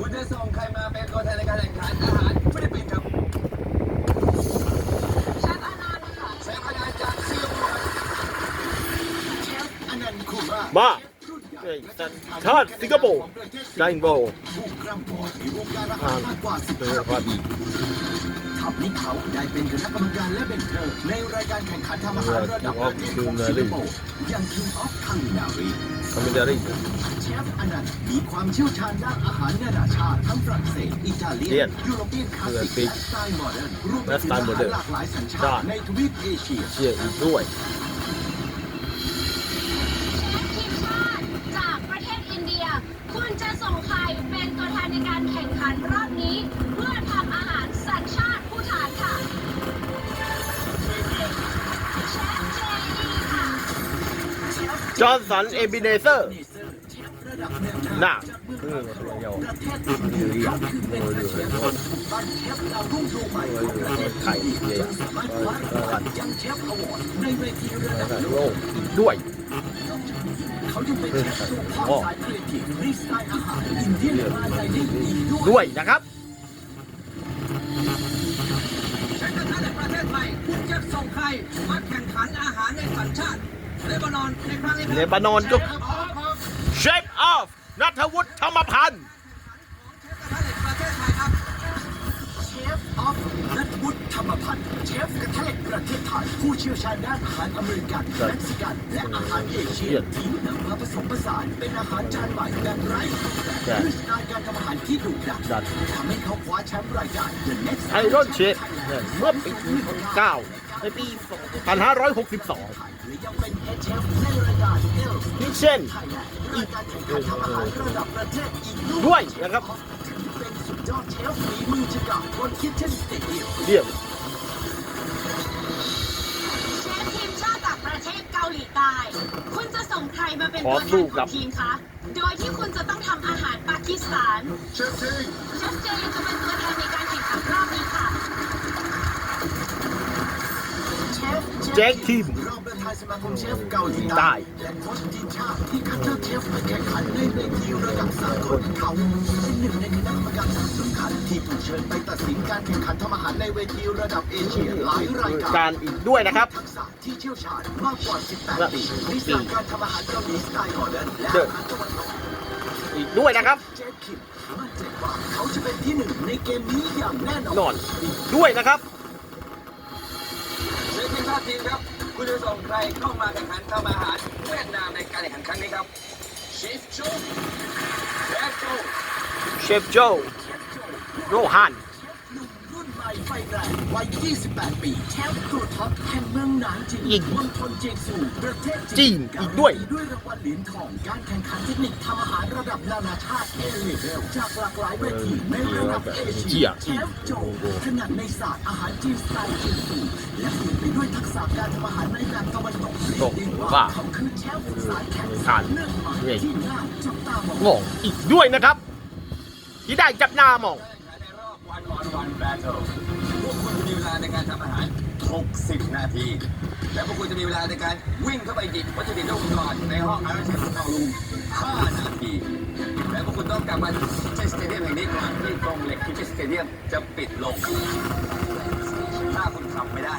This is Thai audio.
คุณจะส่งใครมาเป็นตัวแทนในการแข่งขันอาหารฟิลิปปินส์ครับเชฟอนันต์ค่ะเชฟอาณาจากสิงคโปร์เชฟอนันต์คุมามารุ่นใหญ่เอ้ยสัญชาติสิงคโปร์ไดนโบผู้กล้ำกอในวงการอาหารมากกว่าเป็น15ควา มปีทำให้เขาได้เป็นคณะกรรมการและเป็นเธอ ในรายการแข่งขันทำอาหารระดับประเทศของสิงคโปร์อย่าง King of Culinary คอมเมดี้เชฟอนันต์มีความเชี่ยวชาญด้านอาหารนานาชาติทั้งฝรั่งเศสอิตาเลียนยุโรเปียนคลาสสิกและสไตล์โมเดิร์นรวมไปถึงอาหารหลากหลายสัญชาติในทวีปเอเชียเชียร์อีกด้วย จอห์นสันเอบิเนเซอร์น่ะดียวประเทศอินเดียเขาคือเป็นประเทศคนบ้านเชฟดาวรุ่งดวงใหม่ของประเทศไข่เดีเดียยจนสามารถคว้ารางวัลยังเชฟอวอร์ดในเวทีระดับโลโลกกอีกด้วยเขายังเป็นเชฟตัวพ่อสายครีเอทีฟรีสไตล์อาหารอินเดียนมาไดนิ่งอีกด้วยนะครับเชฟกระทะในประเทศไทยคุณจะส่งใครมาแข่งขันอาหารในสัญชาติ เลบานอนในครั้งนี้ครับเลบานอนก็เชฟออฟนัทวุฒิธรรมพันธ์เชฟกระทะเหล็กประเทศไทยครับเชฟออฟนัทวุฒิธรรมพันธ์เชฟกระทะเหล็กประเทศไทยผู้เชี่ยวชาญด้านอาหารอเมริกันเม็กซิกันและอาหารเอเชียที่นำมาผสมผสานเป็นอาหารจานใหม่แบบไร้แบบด้วยสไตล์การทำอาหารที่ดุดันดันทำให้เขาคว้าแชมป์รายการ The Next ไอรอนเชฟเมื่อปี 9 ในปี 2562 และยังเป็น Head Chef ในรายการ Hell's นี่เช่น Thailand รายการแข่งขันทำอาหารระดับประเทศอีกด้วยนะครับถือเป็นสุดยอดเชฟฝีมือฉกาจบน Kitchen Stadium เรียบเชฟทีมชาติจากประเทศเกาหลีใต้ คุณจะส่งใครมาเป็นขอตัวแทสู้นคขรัอบงทีมคะ โดยที่คุณจะต้องทำอาหารปากีสถาน เชฟทีเชฟเจจะเป็นตัวแทนในการแข่งขันรอบนี้ค่ะ เชฟแจ็คทีม สมาคมเชฟเกาหลีใต้ใต้และโค้ชทีมชาติที่คัดเลือกเชฟมาแข่งขันในเวทีระดับสากลเขาเป็นหนึ่งในคณะกรรมการสำคัญที่ถูกเชิญไปตัดสินการแข่งขันทำอาหารในเวทีระดับเอเชียหลายรายการการอีกด้วยนะครับ ทักษะที่เชี่ยวชาญมากกว่า 18 ปีในศาสตร์การทำอาหารเกาหลีสไตล์โมเดิร์นและอาหารตะวันตก อีกด้วยนะครับ เจฟคิมมั่นใจว่าเขาจะเป็นที่หนึ่งในเกมนี้อย่างแน่นอนนอนอีกด้วยนะครับ ครับคุณจะส่งใครเข้ามาแข่งขันทำอาหารเวียดนามในการแข่งขันครั้งนี้ครับเชฟโจเชฟโจเชฟโจโรฮันหนุ่ม รุ่นใหม่ไฟแรงวัย 28 ปีแชมป์ตัวท็อปแห่งเมืองหนานจีนอีกมณฑลเจียงซูประเทศจีนอีกด้วยด้วยรางวัลเหรียญทองการแข่งขันเทคนิคทำอาหารระดับนานาชาติเอเลเวลจากหลากหลายเวทีในระดับเอเชียแชมป์โจถนัดในศาสตร์อาหารจีนสไตล์เจียงซูและเปลี่ยนไปด้วยทักษะการทำอาหารในแบบตะวันตกตกเรียกได้ว่าเขาคือแชมป์สายแข่งขาขัดนเรื่องใหม่ที่น่าจับตามองงงอีกด้วยนะครับที่ได้จับหน้ามองในรอบ One Battle พวกคุณจะมีเวลาในการทำอาหาร 60 นาที และพวกคุณจะมีเวลาในการวิ่งเข้าไปหยิบวัตถุดิบทุกอุปกรณ์ในห้องอาหารเชฟของเราลุง5นาที และพวกคุณต้องกลับมาที่สเตเดียมแห่งนี้ก่อนที่กรงเหล็กที่สเตเดียมจะปิดลง ถ้าคุณทำไม่ได้